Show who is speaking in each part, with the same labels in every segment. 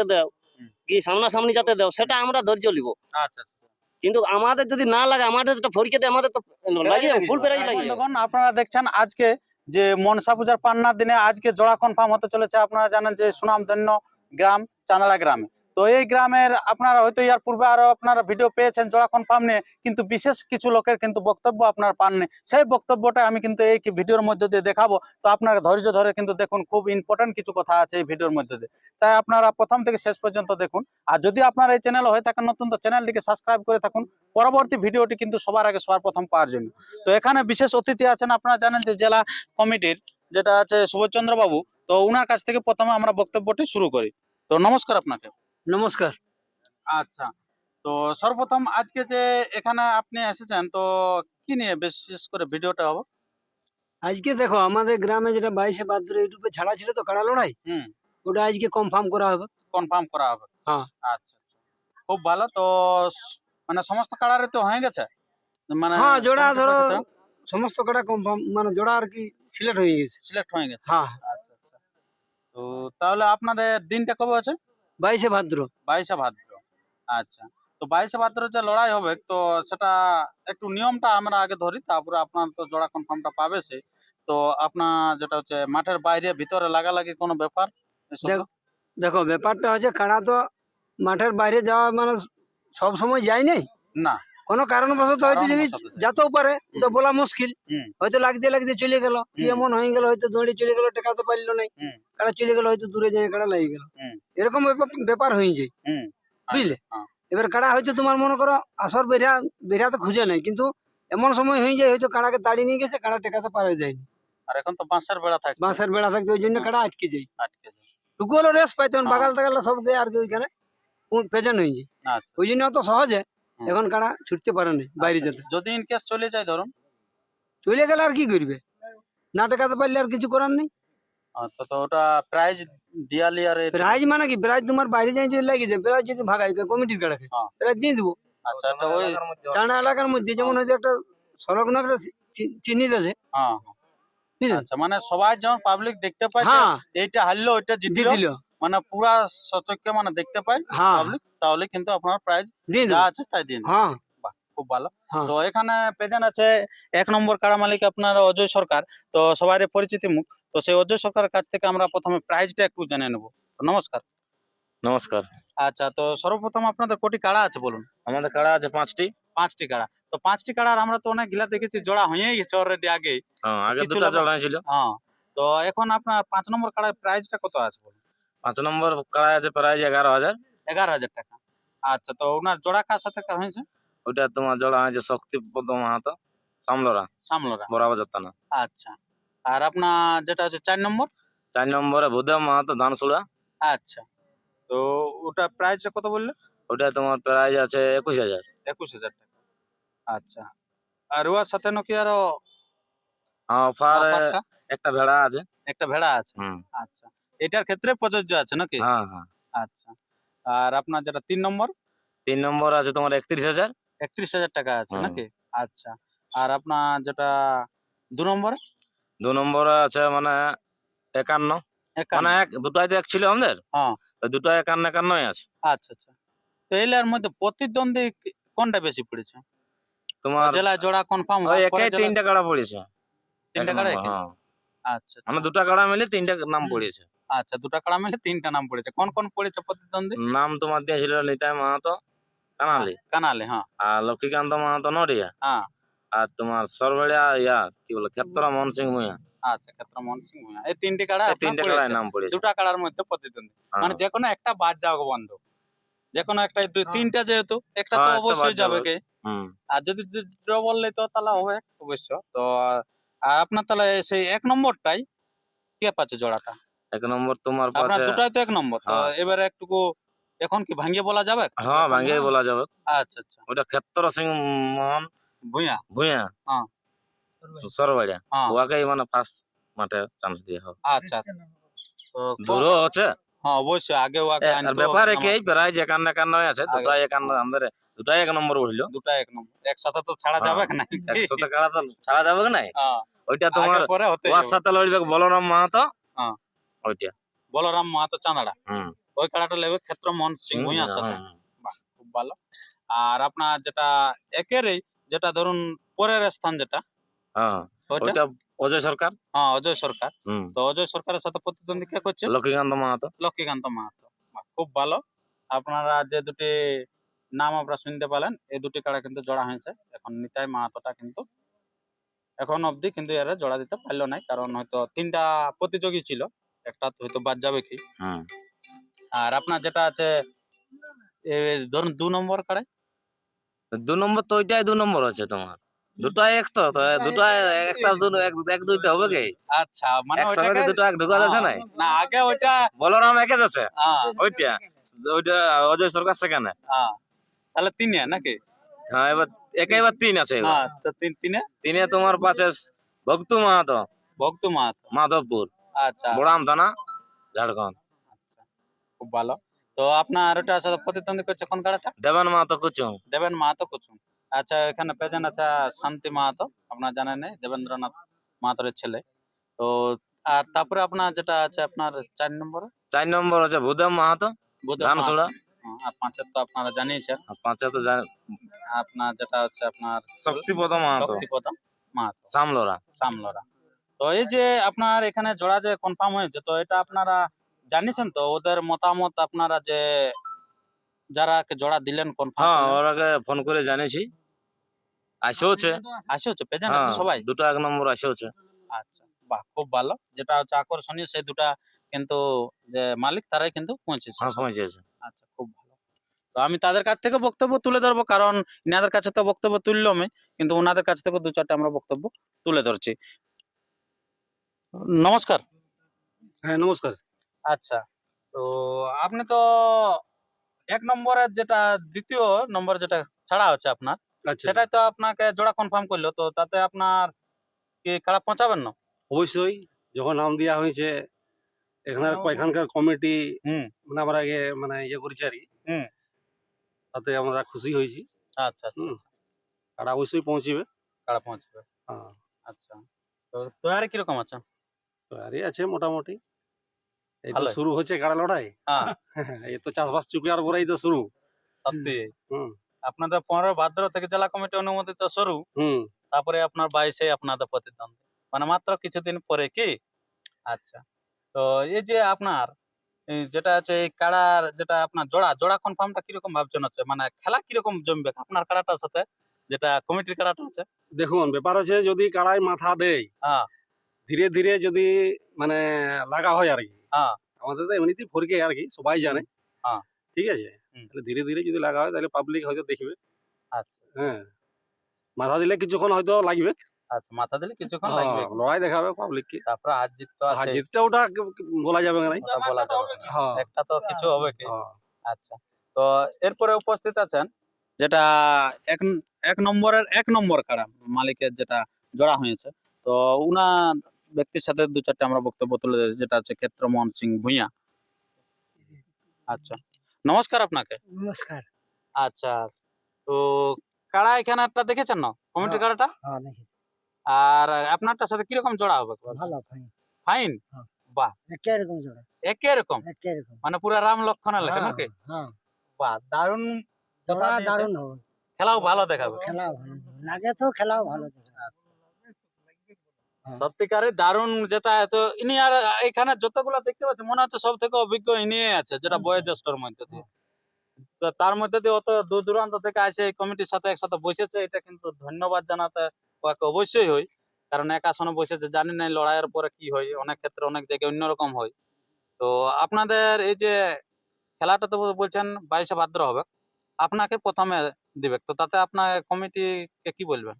Speaker 1: যাতে দাও। কি সামনাসামনি যাতে দাও সেটা আমরা ধৈর্য নিব
Speaker 2: আচ্ছা আচ্ছা।
Speaker 1: কিন্তু আমাদের যদি না লাগে আমাদের তো পরীক্ষাতে আমাদের তো লাগিয়ে ফুল পেরাই
Speaker 2: লাগে। আপনারা দেখছেন আজকে যে মনসা পূজার পান্নার দিনে আজকে জোড়া কনফার্ম হতে চলেছে আপনারা জানেন যে সুনামধন্য গ্রাম চানাড়া গ্রামে তো এই গ্রামের আপনারা হয়তো ইয়ার পূর্বে আরও আপনারা ভিডিও পেয়েছেন জোড়া কনফার্ম নিয়ে, কিন্তু বিশেষ কিছু লোকের কিন্তু বক্তব্য আপনারা পাননি। সেই বক্তব্যটা আমি কিন্তু এই ভিডিওর মধ্যে দিয়ে দেখাবো। তো আপনারা ধৈর্য ধরে কিন্তু দেখুন, খুব ইম্পর্টেন্ট কিছু কথা আছে এই ভিডিওর মধ্যে দিয়ে। তাই আপনারা প্রথম থেকে শেষ পর্যন্ত দেখুন। আর যদি আপনারা এই চ্যানেল হয়ে থাকেন নতুন, তো চ্যানেলটিকে সাবস্ক্রাইব করে থাকুন। পরবর্তী ভিডিওটি কিন্তু সবার আগে সবার প্রথম পাওয়ার জন্য। তো এখানে বিশেষ অতিথি আছেন, আপনারা জানেন যে জেলা কমিটির যেটা আছে সুবোধচন্দ্র বাবু তো ওনার কাছ থেকে প্রথমে আমরা বক্তব্যটি শুরু করি। তো নমস্কার আপনাকে।
Speaker 1: নমস্কার।
Speaker 2: আচ্ছা তো সর্বপ্রথম আজকে যে এখানে আপনি এসেছেন তো কি নিয়ে বিশেষ করে ভিডিওটা হবে?
Speaker 3: আজকে দেখো আমাদের গ্রামে যেটা বাইশে ভাদ্র ইউটিউবে ছাড়া ছিল তো কাড়া লড়াই?
Speaker 2: হুম।
Speaker 3: ওটা আজকে কনফার্ম করা হবে।
Speaker 2: কনফার্ম করা হবে।
Speaker 3: হ্যাঁ।
Speaker 2: আচ্ছা আচ্ছা। খুব ভালো তো মানে সমস্ত কাড়ারে তো হয়ে গেছে? মানে
Speaker 3: হ্যাঁ জোড়া ধরো সমস্ত কাড়া কনফার্ম মানে জোড়া আর কি সিলেক্ট হয়ে গেছে।
Speaker 2: সিলেক্ট হয়ে গেছে।
Speaker 3: হ্যাঁ।
Speaker 2: আচ্ছা আচ্ছা। তো তাহলে আপনাদের দিনটা কবে আছে?
Speaker 3: বাইশে ভাদ্র।
Speaker 2: বাইশে ভাদ্র। আচ্ছা। তো বাইশে ভাদ্র যে লড়াই হবে তো সেটা একটু নিয়মটা আমরা আগে ধরি তারপরে আপনার তো জোড়া কনফার্মটা পাবে সে। তো আপনার যেটা হচ্ছে মাঠের বাইরে ভিতরে লাগালাগি কোনো ব্যাপার?
Speaker 3: দেখো দেখো ব্যাপারটা হচ্ছে কাড়া তো মাঠের বাইরে যাওয়া মানে সব সময় যায় নাই?
Speaker 2: না।
Speaker 3: কোনো কারণবশত হয়তো যদি। যেতেও পারে ওটা বলা মুশকিল। হয়তো লাগতে লাগতে চলে গেল কি এমন হয়ে গেল হয়তো দৌড়ে চলে গেল টেকাতে পারল নাই। কারা চলে গেল হয়তো দূরে যায় কাড়া লেগে গেল। এরকম ব্যাপার- হয়ে যায়। বুঝলে?
Speaker 2: হ্যাঁ।
Speaker 3: এবার কারা হয়তো তোমার মনে করো আসর বেড়া বেড়া তো খুঁজে নাই কিন্তু এমন সময় হয়ে যায় হয়তো কাড়াকে তাড়ি নিয়ে গেছে কাড়া টেকাতে পারা যায়নি।
Speaker 2: আর এখন তো বাঁশের বেড়া থাকে
Speaker 3: বাঁশের বেড়া থাকতে ওই জন্য কাড়া আটকে যায়।
Speaker 2: আটকে যায়।
Speaker 3: টুকু হলো রেস্ট পাই তখন
Speaker 2: হ্যাঁ।
Speaker 3: বাগাল টাগাল সব গিয়ে আর কি ওইখানে পেছন হয়ে যায়।
Speaker 2: আচ্ছা।
Speaker 3: ওই জন্য অত সহজে। এখন কাড়া ছুটতে পারে না বাইরে
Speaker 2: আচ্ছা,
Speaker 3: যেতে।
Speaker 2: যদি ইন কেস চলে যায় ধরুন।
Speaker 3: চলে গেলে আর কি করবে? না টেকাতে পারলে আর কিছু করার নেই?
Speaker 2: আচ্ছা তো ওটা প্রাইজ দিয়ালি আর
Speaker 3: প্রাইজ মানে কি? প্রাইজ তোমার বাইরে যাই যদি লাগিয়ে যায় প্রাইজ যদি ভাগাই কমিটির। প্রাইজ দিয়ে দেবো।
Speaker 2: আচ্ছা ওই
Speaker 3: চানা এলাকার মধ্যে যেমন একটা সংলগ্ন একটা চি- চিহ্নিত আছে।
Speaker 2: হ্যাঁ হ্যাঁ। আচ্ছা মানে সবাই যেমন পাবলিক দেখতে পায়
Speaker 3: হ্যাঁ।
Speaker 2: এইটা হারলো ওইটা জিতলো।
Speaker 3: দিল
Speaker 2: মানে পুরা সচক্ষে মানে দেখতে পায়
Speaker 3: হ্যাঁ।
Speaker 2: তাহলে কিন্তু আপনার প্রাইজ যা আছে তাই দিন
Speaker 3: হ্যাঁ।
Speaker 2: খুব ভালো।
Speaker 3: হ্যাঁ।
Speaker 2: তো এখানে প্রেজেন্ট আছে এক নম্বর কাড়া মালিক আপনার অজয় সরকার। তো সবারই পরিচিতি মুখ। তো সেই অজয় সরকারের কাছ থেকে আমরা প্রথমে প্রাইজটা একটু জেনে নেব। তো নমস্কার।
Speaker 4: নমস্কার।
Speaker 2: আচ্ছা তো সর্বপ্রথম আপনাদের কোটি কাড়া আছে বলুন।
Speaker 4: আমাদের কাড়া আছে পাঁচটি।
Speaker 2: পাঁচটি কাড়া। তো পাঁচটি কাড়ার আমরা তো অনেক গিলা দেখেছি জোড়া হয়েই গেছে অলরেডি আগেই।
Speaker 4: হ্যাঁ, আগে দুটা
Speaker 2: লাগা- হ্যাঁ তো এখন আপনার পাঁচ নম্বর কাড়ার প্রাইসটা কত আছে বলুন?
Speaker 4: পাঁচ নম্বর কাড়া আছে প্রাইজ এগারো হাজার।
Speaker 2: এগারো হাজার টাকা। আচ্ছা তো ওনার জোড়া কার সাথে হয়েছে?
Speaker 4: ওইটা তোমার জড়া আছে শক্তিপদ মাহাতো সামলরা।
Speaker 2: সামলোরা।
Speaker 4: বরাবর না
Speaker 2: আচ্ছা আর আপনার যেটা হচ্ছে চার নম্বর?
Speaker 4: চার নম্বরে ভূদেব মাহাতো ধানসুড়া।
Speaker 2: আচ্ছা তো ওটা প্রাইসটা কত বললে?
Speaker 4: ওটা তোমার প্রাইজ আছে একুশ হাজার।
Speaker 2: একুশ হাজার টাকা। আচ্ছা আর ওর সাথে নাকি আরও
Speaker 4: হ্যাঁ অফার একটা ভেড়া আছে।
Speaker 2: একটা ভেড়া আছে। আচ্ছা এটার ক্ষেত্রে প্রযোজ্য আছে নাকি?
Speaker 4: হ্যাঁ হ্যাঁ।
Speaker 2: আচ্ছা। আর আপনার যেটা তিন নম্বর?
Speaker 4: তিন নম্বর আছে তোমার একত্রিশ হাজার।
Speaker 2: একত্রিশ হাজার টাকা আছে নাকি? আচ্ছা। আর আপনার যেটা দু নম্বরে?
Speaker 4: দু নম্বরে আছে মানে একান্ন।
Speaker 2: একান্ন।
Speaker 4: মানে এক দুটাই তো এক ছিল আমাদের।
Speaker 2: হ্যাঁ।
Speaker 4: দুটো একান্ন একান্নই আছে।
Speaker 2: আচ্ছা আচ্ছা। তো এলার মধ্যে প্রতিদ্বন্দ্বী কোনটা বেশি পড়েছে?
Speaker 4: তোমার
Speaker 2: জেলা জোড়া কনফার্ম
Speaker 4: ওই একাই তিনটা কাড়া পড়েছে।
Speaker 2: তিনটা কাড়া। আচ্ছা আচ্ছা।
Speaker 4: আমরা দুটা কাড়া মিলে তিনটা নাম পড়েছে।
Speaker 2: আচ্ছা দুটা কাড়া মিলে তিনটা নাম পড়েছে। কোন কোন পড়েছে প্রতিদ্বন্দ্বী?
Speaker 4: নাম তোমার দিয়েছিল নিতাই মাহাতো কানালি।
Speaker 2: কানালে হ্যাঁ।
Speaker 4: আর লক্ষ্মীকান্ত মাহাতো নডিয়া।
Speaker 2: হ্যাঁ।
Speaker 4: আর তোমার সরবেড়িয়া ইয়া কি বলে ক্ষেত্র মোহন সিং ভুঁইয়া
Speaker 2: আচ্ছা ক্ষেত্রমোহন সিং ভূঁইয়া। এই তিনটি কাড়া
Speaker 4: তিনটে। কাড়ায় নাম পড়েছে।
Speaker 2: দুটা কাড়ার মধ্যে প্রতিদ্বন্দ্বী।
Speaker 4: হ্যাঁ।
Speaker 2: মানে যে কোনো একটা বাদ যাওয়া বন্ধ। যে কোনো একটা
Speaker 3: হ্যাঁ।
Speaker 2: তিনটা যেহেতু একটা তো
Speaker 4: হ্যাঁ,
Speaker 2: অবশ্যই যাবে। কে আর যদি ড্র বললে তো তাহলে হবে অবশ্য। তো আর আপনার তাহলে সেই এক নম্বরটাই কে পাচ্ছে জোড়াটা?
Speaker 4: এক নম্বর তোমার
Speaker 2: আপনার
Speaker 4: পাশে
Speaker 2: দুটাই তো এক নম্বর তো
Speaker 4: হ্যাঁ।
Speaker 2: এবারে একটু এখন কি ভাঙিয়ে বলা যাবে
Speaker 4: হ্যাঁ
Speaker 2: না?
Speaker 4: বলা যাবে।
Speaker 2: আচ্ছা আচ্ছা।
Speaker 4: ওটা ক্ষেত্র সিং মোহন।
Speaker 2: ভূঁইয়া
Speaker 4: ভুঁইয়া
Speaker 2: হ্যাঁ।
Speaker 4: সরবেড়িয়া।
Speaker 2: হ্যাঁ।
Speaker 4: ওয়াকেই মানে ফার্স্ট মাঠে চান্স দিয়ে হবে।
Speaker 2: আচ্ছা তো কোন-
Speaker 4: দূরও আছে
Speaker 2: হ্যাঁ অবশ্যই আগে ওয়াকে
Speaker 4: এ- আর
Speaker 2: আনতো
Speaker 4: ব্যাপার
Speaker 2: আমার-
Speaker 4: একই প্রাইজ একান্ন একান্ন আছে
Speaker 2: আগে-
Speaker 4: দুটাই একান্ন আমাদের দুটাই এক নম্বর উঠল
Speaker 2: দুটা এক নম্বর। একসাথে তো ছাড়া
Speaker 4: হ্যাঁ।
Speaker 2: যাবে না
Speaker 4: একসাথে কাড়া তো ছাড়া যাবে কি নাই?
Speaker 2: হ্যাঁ,
Speaker 4: ওইটা তোমার
Speaker 2: আগে পরে হতে
Speaker 4: ওয়ার
Speaker 2: যাবে।
Speaker 4: সাথে লড়বে বলরাম মাহাতো।
Speaker 2: হ্যাঁ।
Speaker 4: ওইটা
Speaker 2: বলরাম মাহাতো চাঁদাড়া ওই কাড়াটা নেবে ক্ষেত্র মোহন সিং সাথে
Speaker 4: হ্যাঁ,
Speaker 2: খুব ভালো আর আপনার যেটা একেরই যেটা ধরুন পরের স্থান যেটা ওইটা
Speaker 4: অজয় সরকার
Speaker 2: হ্যাঁ অজয় সরকার তো অজয় সরকারের সাথে প্রতিদ্বন্দ্বিতা করছে
Speaker 4: লক্ষ্মীকান্ত মাহাতো
Speaker 2: লক্ষ্মীকান্ত মাহাতো খুব ভালো আপনারা যে দুটি নাম আপনারা শুনতে পেলেন এই দুটি কাড়া কিন্তু জোড়া হয়েছে এখন নিতাই মাহাতোটা কিন্তু এখন অবধি কিন্তু এরা জোড়া দিতে পারল নাই কারণ হয়তো তিনটা প্রতিযোগী ছিল একটা হয়তো বাদ যাবে কি?
Speaker 4: হুম
Speaker 2: আর আপনার যেটা আছে এ, ধরুন দু নম্বর কাড়ে
Speaker 4: দু নম্বর তো ওইটাই দু নম্বর আছে তোমার। দুটাই এক তো তো দুটাই একটা দু এক এক দুইটা হবে কি?
Speaker 2: আচ্ছা মানে
Speaker 4: একসঙ্গে
Speaker 2: ওইটাকে-
Speaker 4: দুটো এক ঢুকা যাচ্ছে নাই?
Speaker 2: না আগে ওইটা
Speaker 4: বলরাম একে যাচ্ছে
Speaker 2: হ্যাঁ,
Speaker 4: ওইটা ওইটা অজয় সরকার সেখানে
Speaker 2: হ্যাঁ। তাহলে তিনে নাকি?
Speaker 4: হ্যাঁ এবার একে এবার তিন আছে এবার।
Speaker 2: হ্যাঁ তো তিন তিনে?
Speaker 4: তিনে তোমার পাশে ভক্তু মাহাতো।
Speaker 2: ভক্ত মাহাতো।
Speaker 4: মাধবপুর।
Speaker 2: আচ্ছা।
Speaker 4: বড়াম থানা ঝাড়খণ্ড।
Speaker 2: আচ্ছা খুব ভালো। তো আপনার ওটা সাথে প্রতিদ্বন্দ্বী করছে কোন কাড়াটা
Speaker 4: দেবান মাহাতো কুচুং
Speaker 2: দেবেন মাহাতো কুচুম। আচ্ছা এখানে প্রেজেন্ট আছে শান্তি মাহাতো আপনার জানেন নেই দেবেন্দ্রনাথ মাহাতোর ছেলে। তো আর তারপরে আপনার যেটা আছে আপনার চার নম্বরে?
Speaker 4: চার নম্বর আছে ভূদেব মাহাতো ধানসুড়া।
Speaker 2: আর পাঁচের তো আপনারা জানিয়েছেন।
Speaker 4: আর পাঁচে তো
Speaker 2: আপনার যেটা হচ্ছে আপনার
Speaker 4: শক্তিপদ মাহাতো।
Speaker 2: শক্তিপদ মাহাতো।
Speaker 4: সামলোরা
Speaker 2: সামলরা তো এই যে আপনার এখানে জোড়া যে কনফার্ম হয়েছে তো এটা আপনারা জানিয়েছেন তো? ওদের মতামত আপনারা যে যারা জোড়া দিলেন
Speaker 4: হ্যাঁ
Speaker 2: কনফার্ম
Speaker 4: ওরাকে ফোন করে জানিয়েছি। আসেওছে
Speaker 2: আসে হচ্ছে
Speaker 4: হ্যাঁ
Speaker 2: আছে সবাই?
Speaker 4: দুটো এক নম্বর আসেওছে
Speaker 2: আচ্ছা বাহ খুব ভালো। যেটা হচ্ছে আকর্ষণীয় সেই দুটা কিন্তু যে মালিক তারাই কিন্তু পৌঁছেছে।
Speaker 4: হ্যাঁ পৌঁছেছে।
Speaker 2: আচ্ছা খুব ভালো। তো আমি তাদের কাছ থেকে বক্তব্য তুলে ধরবো কারণ ইনাদের কাছে তো বক্তব্য তুললাম কিন্তু ওনাদের কাছ থেকে দু চারটে আমরা বক্তব্য তুলে ধরছি। নমস্কার।
Speaker 3: হ্যাঁ নমস্কার।
Speaker 2: আচ্ছা তো আপনি তো এক নম্বরের যেটা দ্বিতীয় নম্বর যেটা ছাড়া হচ্ছে আপনার
Speaker 3: আচ্ছা।
Speaker 2: সেটাই তো আপনাকে জোড়া কনফার্ম করল তো তাতে আপনার কি খারাপ পৌঁছাবেন না?
Speaker 3: অবশ্যই যখন নাম দেওয়া হয়েছে এখানের এখানকার কমিটি মানে আমরা আগে মানে ইয়ে করেছি আর কি। তাতে আমরা খুশি হয়েছি।
Speaker 2: আচ্ছা আচ্ছা
Speaker 3: হুম। আর অবশ্যই পৌঁছিবে।
Speaker 2: খারাপ পৌঁছবে।
Speaker 3: হ্যাঁ।
Speaker 2: আচ্ছা তো তৈরি কীরকম আছে?
Speaker 3: তৈরি আছে মোটামুটি। এই তো শুরু হচ্ছে গাড়া লড়াই।
Speaker 2: হ্যাঁ।
Speaker 3: এই তো চাষবাস চুকিয়ার পরেই তো শুরু।
Speaker 2: সত্যি। আপনাদের পনেরো ভাদ্র থেকে জেলা কমিটি অনুমোদিত শুরু।
Speaker 3: হুম।
Speaker 2: তারপরে আপনার বাইশে আপনাদের প্রতিদ্বন্দ্বী। মানে মাত্র কিছুদিন পরে কি? আচ্ছা। তো এই যে আপনার যেটা আছে এই কাড়ার যেটা আপনার জোড়া জোড়া কনফার্মটা কীরকম ভাবছেন হচ্ছে? মানে খেলা কীরকম জমবে? আপনার কাড়াটার সাথে যেটা কমিটির কাড়াটা আছে।
Speaker 3: দেখুন ব্যাপার হচ্ছে যদি কাড়াই মাথা দেয়
Speaker 2: হ্যাঁ।
Speaker 3: ধীরে ধীরে যদি মানে লাগা হয় আর কি।
Speaker 2: হ্যাঁ।
Speaker 3: আমাদের তো এমনিতেই ফরকে আর কি সবাই জানে।
Speaker 2: হ্যাঁ।
Speaker 3: ঠিক আছে? তাহলে ধীরে ধীরে যদি লাগা হয় তাহলে পাবলিক হয়তো দেখবে।
Speaker 2: আচ্ছা।
Speaker 3: হ্যাঁ। মাথা দিলে কিছুক্ষণ হয়তো লাগবে।
Speaker 2: আচ্ছা মাথা দিলে কিছুক্ষণ লাগবে।
Speaker 3: হ্যাঁ, লড়াই দেখাবে পাবলিক কে।
Speaker 2: তারপরে হার জিত তো
Speaker 3: জিতটা ওটা বলা যাবে না।
Speaker 2: বলা যাবে একটা তো কিছু হবে কি। আচ্ছা। তো এরপরে উপস্থিত আছেন যেটা এক এক নম্বরের এক নম্বর কাড়া মালিকের যেটা জোড়া হয়েছে। তো উনা ব্যক্তির সাথে দু চারটে আমরা বক্তব্য তুলে ধরেছি যেটা হচ্ছে ক্ষেত্রমোহন সিং ভুঁইয়া। আচ্ছা। নমস্কার আপনাকে।
Speaker 5: নমস্কার।
Speaker 2: আচ্ছা তো কাড়া এখানে একটা দেখেছেন না? কমিটির
Speaker 5: হ্যাঁ।
Speaker 2: কাড়াটা?
Speaker 5: হ্যাঁ
Speaker 2: আর আপনারটার সাথে কীরকম জোড়া হবে?
Speaker 5: ভালো ফাইন
Speaker 2: ফাইন
Speaker 5: হ্যাঁ।
Speaker 2: বাহ।
Speaker 5: একই রকম জোড়া।
Speaker 2: একই রকম
Speaker 5: একই রকম
Speaker 2: মানে পুরো রাম লক্ষণের লেখা নাকি?
Speaker 5: হ্যাঁ।
Speaker 2: বাহ দারুণ
Speaker 5: জোড়া
Speaker 2: দিয়েছে।
Speaker 5: দারুণ হবে।
Speaker 2: খেলাও ভালো দেখাবে।
Speaker 5: খেলাও ভালো। লাগে তো খেলাও ভালো হ্যাঁ।
Speaker 2: সত্যিকারে দারুণ যেটা তো ইনি আর এখানে যতগুলো দেখতে পাচ্ছি মনে হচ্ছে সব থেকে অভিজ্ঞ ইনি আছে যেটা বয়োজ্যেষ্ঠর মধ্যে দিয়ে। তার মধ্যে দিয়ে অত দূর দূরান্ত থেকে আসে এই কমিটির সাথে একসাথে বসেছে এটা কিন্তু ধন্যবাদ জানাতে ওকে অবশ্যই হই। কারণ এক আসনে বসেছে জানি না লড়াইয়ের পরে কি হয় অনেক ক্ষেত্রে অনেক জায়গায় অন্যরকম হয়। তো আপনাদের এই যে খেলাটা তো বলছেন বাইশে ভাদ্র হবে আপনাকে প্রথমে দিবে তো তাতে আপনার কমিটিকে কি বলবেন?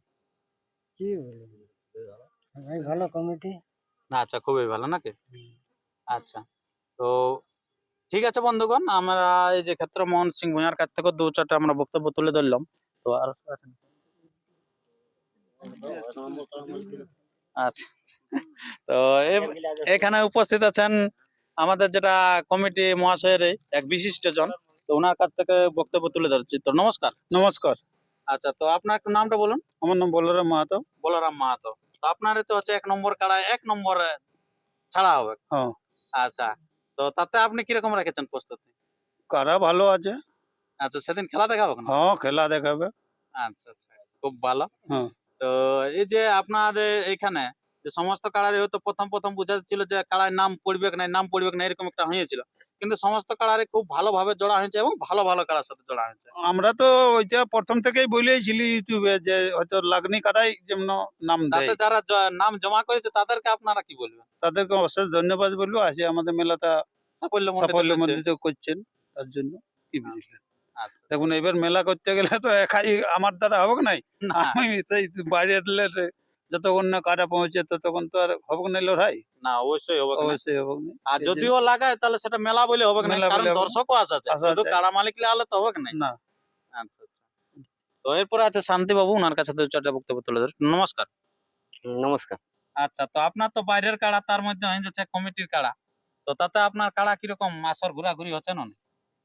Speaker 5: কি বলব ভাই ভালো কমিটি
Speaker 2: আচ্ছা খুবই ভালো নাকি? আচ্ছা তো ঠিক আছে বন্ধুগণ আমরা এই যে ক্ষেত্র মোহন সিং ভূঁইয়ার কাছ থেকে দু চারটা আমরা বক্তব্য তুলে ধরলাম। তো আর আচ্ছা তো এখানে উপস্থিত আছেন আমাদের যেটা কমিটি মহাশয়ের এক বিশিষ্ট জন তো ওনার কাছ থেকে বক্তব্য তুলে ধরছি। তো নমস্কার। নমস্কার। আচ্ছা তো আপনার একটু নামটা বলুন।
Speaker 3: আমার নাম বলরাম মাহাতো।
Speaker 2: বলরাম মাহাতো। তো আপনার তো হচ্ছে এক নম্বর কাড়ায় এক নম্বর ছাড়া হবে।
Speaker 3: হ্যাঁ।
Speaker 2: আচ্ছা তো তো তাতে আপনি কীরকম রেখেছেন প্রস্তুতি?
Speaker 6: কারা ভালো আছে।
Speaker 2: আচ্ছা সেদিন খেলা দেখাবো
Speaker 6: হ্যাঁ খেলা দেখাবে।
Speaker 2: আচ্ছা আচ্ছা খুব ভালো।
Speaker 6: হ্যাঁ।
Speaker 2: তো এই যে আপনাদের এখানে যে সমস্ত কাড়ারে হয়তো প্রথম প্রথম বোঝা যাচ্ছিল যে কাড়ায় নাম পড়বে না নাম পড়বে না এরকম একটা হয়েছিল। কিন্তু সমস্ত কাড়ারে খুব ভালোভাবে জোড়া হয়েছে এবং ভালো ভালো কাড়ার সাথে জোড়া হয়েছে।
Speaker 6: আমরা তো ওইটা প্রথম থেকেই বলেইছিলি ইউটিউবে যে হয়তো লাগনি কারাই যেমন নাম দেয়।
Speaker 2: তাতে যারা নাম জমা করেছে তাদেরকে আপনারা কি বলবেন?
Speaker 6: তাদেরকে অশেষ ধন্যবাদ বলব। আসে আমাদের মেলাটা
Speaker 2: সাফল্য
Speaker 6: সাফল্য
Speaker 2: মন্ডিত
Speaker 6: করছেন তার জন্য কি বুঝলেন?
Speaker 2: আচ্ছা।
Speaker 6: দেখুন এবার মেলা করতে গেলে তো একাই আমার দ্বারা হবে নাই? আমি সেই বাইরের যতক্ষণ না কাটা পৌঁছে ততক্ষণ তো আর হবে না লড়াই?
Speaker 2: না অবশ্যই হবে
Speaker 6: অবশ্যই হবে
Speaker 2: আর যদিও লাগায় তাহলে সেটা মেলা বলে হবে না কারণ। দর্শকও আসা যায় শুধু কাড়া মালিক হলে তো হবে না
Speaker 6: না।
Speaker 2: আচ্ছা আচ্ছা। তো এরপরে আছে শান্তি বাবু ওনার কাছে দু চারটা বক্তব্য তুলে ধরে নমস্কার।
Speaker 1: নমস্কার।
Speaker 2: আচ্ছা তো আপনার তো বাইরের কাড়া তার মধ্যে হয়ে যাচ্ছে কমিটির কাড়া। তো তাতে আপনার কাড়া কীরকম? আসর ঘোরাঘুরি হচ্ছে না?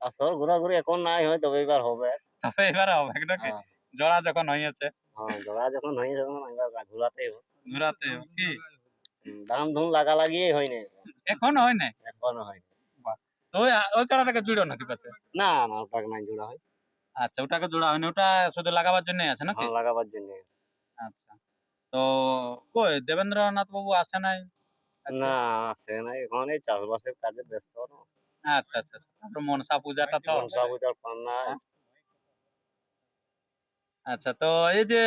Speaker 1: আসর ঘোরাঘুরি এখন নাই হয় তবে এবার হবে।
Speaker 2: তবে এবারে হবে নাকি?
Speaker 1: হ্যাঁ।
Speaker 2: জোড়া যখন হয়েছে
Speaker 1: হ্যাঁ জোড়া যখন হয়ে যাবে এবার ঘোরাতেই হবে।
Speaker 2: ঘুরাতে কি?
Speaker 1: দাম ধুম লাগা লাগিয়ে হয়নি
Speaker 2: এখন হয় না
Speaker 1: এখনও হয়নি
Speaker 2: তো ওই ওই কাড়াটাকে জুড়ো নাকি পাচ্ছে
Speaker 1: না না ওটাকে নাই জোড়া হয়।
Speaker 2: আচ্ছা ওটাকে জোড়া হয়নি ওটা শুধু লাগাবার জন্য আছে নাকি?
Speaker 1: হ্যাঁ লাগাবার জন্য
Speaker 2: আচ্ছা। তো কই দেবেন্দ্রনাথ বাবু আসে নাই
Speaker 1: না সে নাই। এখন এই চাষবাসের কাজে ব্যস্ত না।
Speaker 2: আচ্ছা আচ্ছা আচ্ছা। মনসা পূজাটা তো
Speaker 1: মনসা পূজার পান্না
Speaker 2: আচ্ছা তো এই যে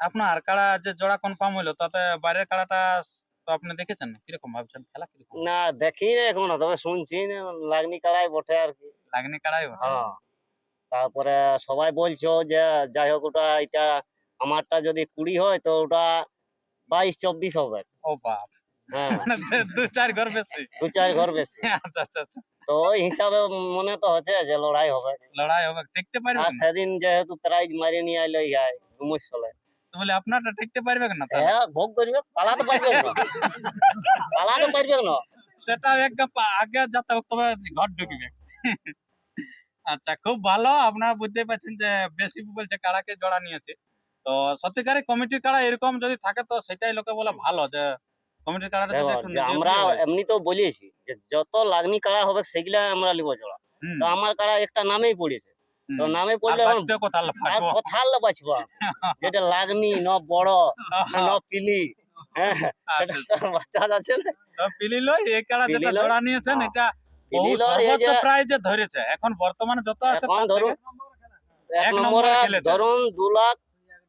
Speaker 2: আপনার কাড়া যে জোড়া কনফার্ম হইল তাতে বাইরের কাড়াটা তো আপনি দেখেছেন? কীরকম ভাবছেন? খেলা কীরকম?
Speaker 1: না দেখি না এখনও তবে শুনছি না লাগনি কাড়াই বটে আর কি।
Speaker 2: লাগনি কাড়াই বটে।
Speaker 1: হ্যাঁ তারপরে সবাই বলছো যে যাই হোক ওটা এটা আমারটা যদি কুড়ি হয় তো ওটা বাইশ চব্বিশ হবে।
Speaker 2: ও বাপ।
Speaker 1: হ্যাঁ।
Speaker 2: মানে দু- দু চার ঘর বেশি।
Speaker 1: দু চার ঘর বেশি।
Speaker 2: আচ্ছা আচ্ছা আচ্ছা।
Speaker 1: তো ওই হিসাবে মনে তো হচ্ছে যে লড়াই হবে।
Speaker 2: লড়াই হবে দেখতে
Speaker 1: আর সেদিন যেহেতু প্রাইজ মারি নিয়ে আইলো চলে।
Speaker 2: তো বলে আপনারটা দেখতে পারবে না তাহলে?
Speaker 1: হ্যাঁ ভোগ করবে পালাতে পারবে না পালাতে পারবে না
Speaker 2: সেটা পা- আগে যেতে তবে ঘর ঢুকবে। আচ্ছা খুব ভালো আপনারা বুঝতে পারছেন যে বেশি বলছে কাড়াকে জড়া নিয়েছে। তো সত্যিকারে কমিটির কাড়া এরকম যদি থাকে তো সেটাই লোকে বলে ভালো যে কমিটির কাড়াটা
Speaker 1: দেখো যে আমরা
Speaker 2: দিয়ে।
Speaker 1: এমনি তো বলেছি যে যত লাগনি কাড়া হবে সেগুলা আমরা লিব জোড়া তো আমার কাড়া একটা নামেই পড়েছে। তো নামে পড়লে আর কোথাল বাঁচবো? যেটা লাগনি ন বড় ন পিলি হ্যাঁ সেটা বাচ্চা যাচ্ছে না।
Speaker 2: তো পিলিল এই কাড়া যেটা জোড়া নিয়েছেন। এটা বহু সর্বোচ্চ প্রাইজে ধরেছে এখন বর্তমানে যত আছে
Speaker 1: এখন ধরুন এক
Speaker 2: এক
Speaker 1: নম্বরে
Speaker 2: নম্বরে খেলেছে।
Speaker 1: ধরুন দু লাখ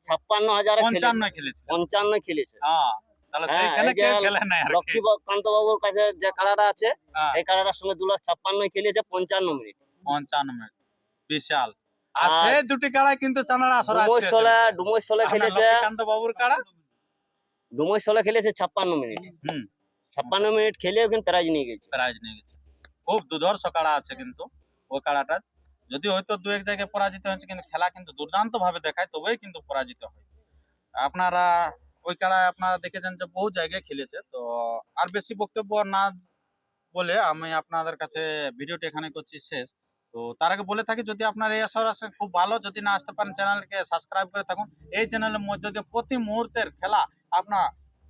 Speaker 1: ছাপ্পান্ন হাজার
Speaker 2: পঞ্চান্ন খেলেছে।
Speaker 1: পঞ্চান্ন খেলেছে।
Speaker 2: হ্যাঁ।
Speaker 1: হ্যাঁ। লক্ষ্মীকান্ত বাবুর কাছে যে কাড়াটা আছে
Speaker 2: হ্যাঁ।
Speaker 1: এই কাড়াটার সঙ্গে দু লাখ ছাপ্পান্ন খেলেছে পঞ্চান্ন মিনিট।
Speaker 2: পঞ্চান্ন মিনিট। বিশাল। আর সেই দুটি কিন্তু আসর
Speaker 1: খেলেছে।
Speaker 2: বাবুর কাড়া?
Speaker 1: খেলেছে ছাপ্পান্ন মিনিট।
Speaker 2: হুম।
Speaker 1: ছাপ্পান্ন মিনিট খেলেও কিন্তু প্রাইজ নিয়ে গেছে।
Speaker 2: প্রাইজ নিয়ে গেছে। খুব দুধর্ষ কাড়া আছে কিন্তু ওই কাড়াটা যদি হয়তো দু এক জায়গায় পরাজিত হয়েছে কিন্তু খেলা কিন্তু দুর্দান্ত ভাবে দেখায় তবেই কিন্তু পরাজিত হয়। আপনারা ওই কাড়ায় আপনারা দেখেছেন যে বহু জায়গায় খেলেছে। তো আর বেশি বক্তব্য না বলে আমি আপনাদের কাছে ভিডিওটি এখানে করছি শেষ। তো তার আগে বলে থাকি যদি আপনার এই আসর আসে খুব ভালো যদি না আসতে পারেন চ্যানেলকে সাবস্ক্রাইব করে থাকুন। এই চ্যানেলের মধ্যে দিয়ে প্রতি মুহূর্তের খেলা আপনার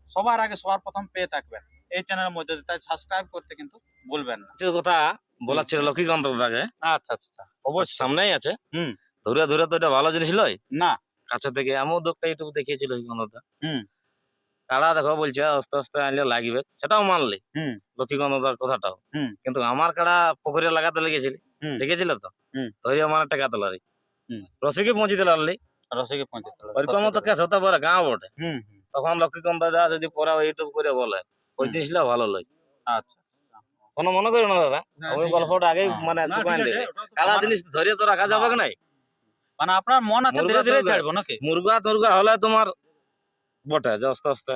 Speaker 2: সবার আগে সবার প্রথম পেয়ে থাকবেন। এই চ্যানেলের মধ্যে দিয়ে তাই সাবস্ক্রাইব করতে কিন্তু ভুলবেন না।
Speaker 4: কিছু কথা বলার ছিল লক্ষ্মীকান্ত দাদাকে।
Speaker 2: আচ্ছা আচ্ছা।
Speaker 4: অবশ্যই। সামনেই আছে।
Speaker 2: হুম।
Speaker 4: ধরে ধরে তো এটা ভালো জিনিস লয়।
Speaker 2: না।
Speaker 4: কাছে থেকে আমিও দুঃখটা ইউটিউব দেখিয়েছিল লক্ষ্মীকান্ত দা
Speaker 2: হুম।
Speaker 4: কাড়া দেখো বলছে আস্তে আস্তে আনলে লাগবে। সেটাও মানলি।
Speaker 2: হুম।
Speaker 4: লক্ষ্মীকান্ত দার কথাটাও কিন্তু আমার কাড়া পুকুরে লাগাতে লেগেছিলি। দেখেছিল তো? তৈরি আমার টাকা লারি
Speaker 2: হুম।
Speaker 4: রসিকে পৌঁছিতে লাগলি
Speaker 2: রসিকে পৌঁছে
Speaker 4: ওইরকম তো কেস হতে পারে গাঁ বটে। তখন লক্ষ্মীকান্ত দা যদি পরে ইউটিউব করে বলে ওই জিনিসটা ভালো লয়।
Speaker 2: আচ্ছা।
Speaker 4: কোনো মনে করি না দাদা? আমি গল্পটা আগেই
Speaker 2: হ্যাঁ।
Speaker 4: মানে কালা জিনিস ধরে তো রাখা যাবে কি নাই?
Speaker 2: মানে আপনার মন আছে ধীরে ধীরে ছাড়বো নাকি?
Speaker 4: মুরগা তুরগা হলে তোমার বটে যে আস্তে আস্তে।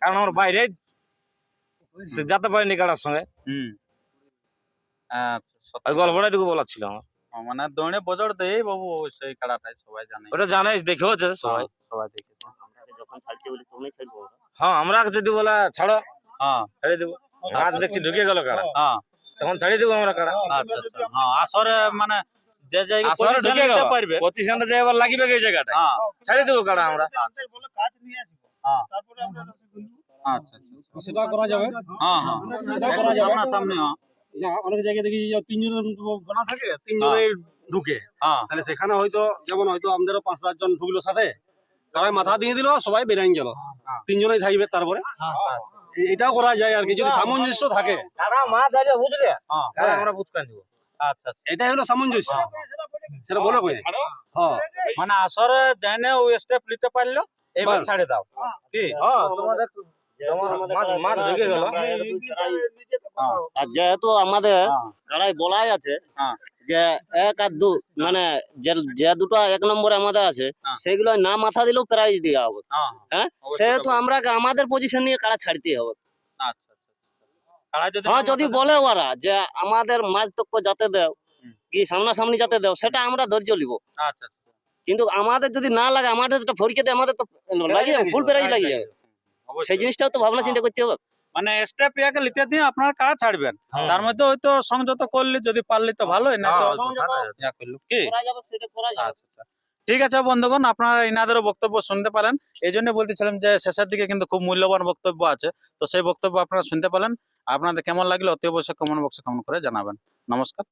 Speaker 4: কারণ আমার বাইরে যেতে পারিনি কাড়ার সঙ্গে।
Speaker 2: আচ্ছা সত্যি।
Speaker 4: ওই গল্পটা একটু বলার ছিল আমার।
Speaker 2: মানে দৌড়ে বজর দেই বাবু সেই কাড়াটাই সবাই জানে।
Speaker 4: ওটা জানাই দেখেওছে সবাই।
Speaker 2: সবাই
Speaker 1: ছাড়বো
Speaker 4: হ্যাঁ আমরা যদি বলে ছাড়ো
Speaker 2: হ্যাঁ।
Speaker 4: ছাড়িয়ে দেবো। আজ দেখছি ঢুকে গেল কাড়া
Speaker 2: হ্যাঁ।
Speaker 4: তখন ছাড়িয়ে দেবো আমরা কাড়া
Speaker 2: আচ্ছা আচ্ছা। হ্যাঁ আসরে মানে যে জায়গায়
Speaker 4: আসরে ঢুকে গেল।
Speaker 2: পারবে।
Speaker 4: পঁচিশ ঘণ্টা যে এবার লাগিবে এই জায়গাটা
Speaker 2: হ্যাঁ।
Speaker 4: ছাড়িয়ে দেবো কাড়া আমরা।
Speaker 2: হ্যাঁ। আচ্ছা আচ্ছা আচ্ছা।
Speaker 7: সেটা করা যাবে।
Speaker 2: হ্যাঁ হ্যাঁ। হ্যাঁ
Speaker 7: অনেক জায়গায় দেখি তিনজনের থাকে তিনজনে ঢুকে।
Speaker 2: হ্যাঁ।
Speaker 7: তাহলে সেখানে হয়তো যেমন হয়তো আমাদেরও পাঁচ সাতজন ঢুকলো সাথে সবাই মাথা দিয়ে দিল সবাই বেরিয়ে গেল। তিনজনেই থাকবে তারপরে। এটাও করা যায় আর কি যদি সামঞ্জস্য থাকে।
Speaker 4: তারা মাছ আছে বুঝলে?
Speaker 2: হ্যাঁ
Speaker 7: হ্যাঁ।
Speaker 4: আমরা বুঝকান দিব
Speaker 2: আচ্ছা আচ্ছা।
Speaker 7: এটাই হলো সামঞ্জস্য। সেটা বলে কই? হ্যাঁ।
Speaker 2: মানে আসরে জানে ও স্টেপ নিতে পারল এবার। ছাড়ে দাও। কি?
Speaker 4: হ্যাঁ তোমাদের
Speaker 1: আর যেহেতু আমাদের
Speaker 2: হ্যাঁ।
Speaker 1: বলাই আছে
Speaker 2: হ্যাঁ।
Speaker 1: যে এক আর দু মানে যে যে দুটো এক নম্বরে আমাদের আছে
Speaker 2: হ্যাঁ।
Speaker 1: সেগুলো না মাথা দিলেও প্রাইজ দেওয়া হবে।
Speaker 2: হ্যাঁ
Speaker 1: হ্যাঁ? সেহেতু আমরা আমাদের পজিশন নিয়ে কাড়া ছাড়তে হবে।
Speaker 2: আচ্ছা আচ্ছা কারা যদি
Speaker 1: হ্যাঁ যদি বলে ওরা যে আমাদের মাছ তক্ক যাতে দেও। কি সামনাসামনি যাতে দেও সেটা আমরা ধৈর্য নিব।
Speaker 2: আচ্ছা আচ্ছা।
Speaker 1: কিন্তু আমাদের যদি না লাগে আমাদের ফরিকে দিয়ে আমাদের তো লাগিয়ে যাবে ফুল প্রাইজ লাগিয়ে যাবে সেই জিনিসটাও তো ভাবনা চিন্তা করতে হবে।
Speaker 2: মানে স্টেপ ইয়াকে লিতে দিয়ে আপনারা কারা ছাড়বেন।
Speaker 1: হ্যাঁ।
Speaker 2: তার মধ্যে হয়তো সংযত করলে যদি পারলি তো ভালোই না তো
Speaker 1: সংযত
Speaker 2: করল কি?
Speaker 1: করা যাবে সেটা করা যাবে।
Speaker 2: আচ্ছা আচ্ছা। ঠিক আছে বন্ধুগণ আপনারা ইনাদেরও বক্তব্য শুনতে পারেন। এই জন্য বলতেছিলাম যে শেষের দিকে কিন্তু খুব মূল্যবান বক্তব্য আছে। তো সেই বক্তব্য আপনারা শুনতে পারেন। আপনাদের কেমন লাগলে অতি অবশ্যই কমেন্ট বক্সে কমেন্ট করে জানাবেন। নমস্কার।